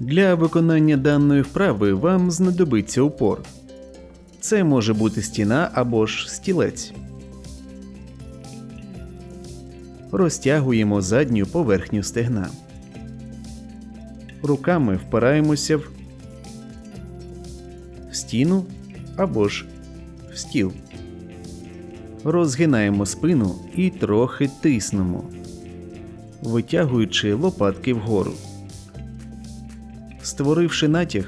Для виконання даної вправи вам знадобиться упор. Це може бути стіна або ж стілець. Розтягуємо задню поверхню стегна. Руками впираємося в стіну або ж в стіл. Розгинаємо спину і трохи тиснемо, витягуючи лопатки вгору. Створивши натяг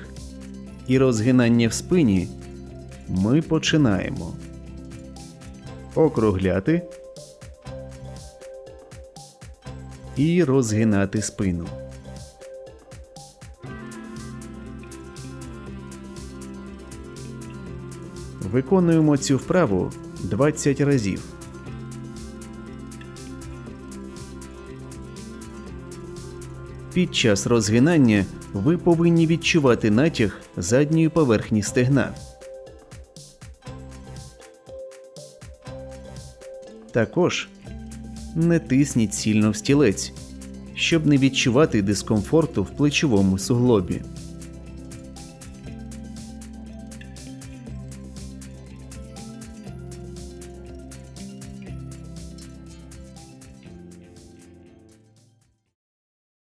і розгинання в спині, ми починаємо округляти і розгинати спину. Виконуємо цю вправу 20 разів. Під час розгинання ви повинні відчувати натяг задньої поверхні стегна. Також не тисніть сильно в стілець, щоб не відчувати дискомфорту в плечовому суглобі.